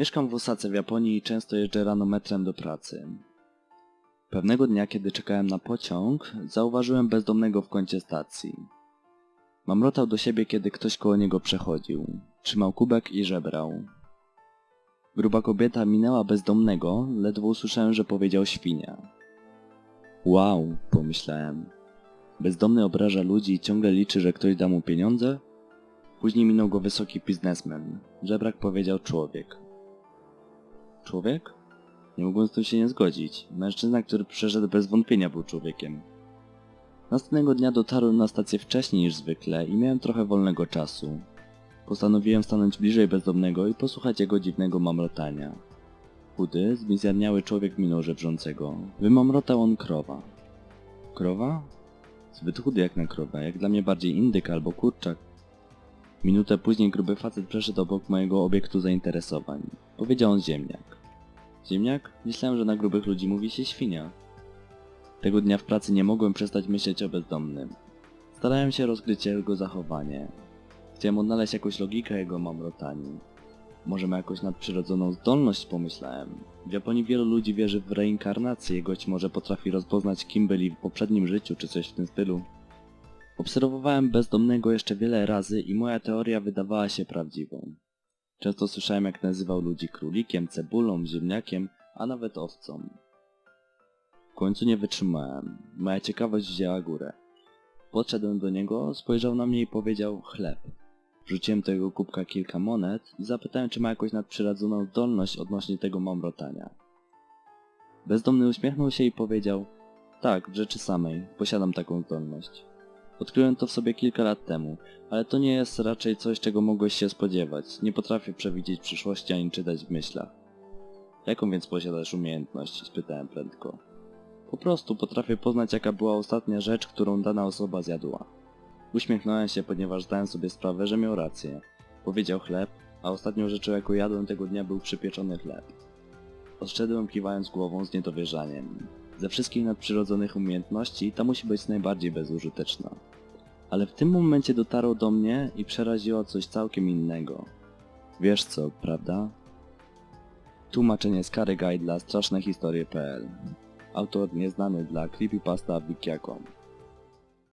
Mieszkam w Osace w Japonii i często jeżdżę rano metrem do pracy. Pewnego dnia, kiedy czekałem na pociąg, zauważyłem bezdomnego w kącie stacji. Mamrotał do siebie, kiedy ktoś koło niego przechodził. Trzymał kubek i żebrał. Gruba kobieta minęła bezdomnego, ledwo usłyszałem, że powiedział świnia. Wow, pomyślałem. Bezdomny obraża ludzi i ciągle liczy, że ktoś da mu pieniądze? Później minął go wysoki biznesmen. Żebrak powiedział człowiek. Człowiek? Nie mogłem z tym się nie zgodzić. Mężczyzna, który przeszedł bez wątpienia był człowiekiem. Następnego dnia dotarłem na stację wcześniej niż zwykle i miałem trochę wolnego czasu. Postanowiłem stanąć bliżej bezdomnego i posłuchać jego dziwnego mamrotania. Chudy, zmizjarniały człowiek minął żebrzącego. Wymamrotał on krowa. Krowa? Zbyt chudy jak na krowę, jak dla mnie bardziej indyk albo kurczak. Minutę później gruby facet przeszedł obok mojego obiektu zainteresowań. Powiedział on ziemniak. Ziemniak? Myślałem, że na grubych ludzi mówi się świnia. Tego dnia w pracy nie mogłem przestać myśleć o bezdomnym. Starałem się rozkryć jego zachowanie. Chciałem odnaleźć jakąś logikę jego mamrotani. Może ma jakąś nadprzyrodzoną zdolność, pomyślałem. W Japonii wielu ludzi wierzy w reinkarnację i gość może potrafi rozpoznać kim byli w poprzednim życiu, czy coś w tym stylu. Obserwowałem bezdomnego jeszcze wiele razy i moja teoria wydawała się prawdziwą. Często słyszałem jak nazywał ludzi królikiem, cebulą, ziemniakiem, a nawet owcą. W końcu nie wytrzymałem. Moja ciekawość wzięła górę. Podszedłem do niego, spojrzał na mnie i powiedział chleb. Wrzuciłem do jego kubka kilka monet i zapytałem, czy ma jakąś nadprzyrodzoną zdolność odnośnie tego mamrotania. Bezdomny uśmiechnął się i powiedział Tak, w rzeczy samej, posiadam taką zdolność. Odkryłem to w sobie kilka lat temu, ale to nie jest raczej coś, czego mogłeś się spodziewać. Nie potrafię przewidzieć przyszłości ani czytać w myślach. Jaką więc posiadasz umiejętność? spytałem prędko. Po prostu potrafię poznać jaka była ostatnia rzecz, którą dana osoba zjadła. Uśmiechnąłem się, ponieważ zdałem sobie sprawę, że miał rację. Powiedział chleb, a ostatnią rzeczą jaką jadłem tego dnia był przypieczony chleb. Odszedłem kiwając głową z niedowierzaniem. Ze wszystkich nadprzyrodzonych umiejętności ta musi być najbardziej bezużyteczna. Ale w tym momencie dotarło do mnie i przeraziło coś całkiem innego. Wiesz co, prawda? Tłumaczenie z Kary Guide dla strasznehistorie.pl Autor nieznany dla creepypasta Wikiakom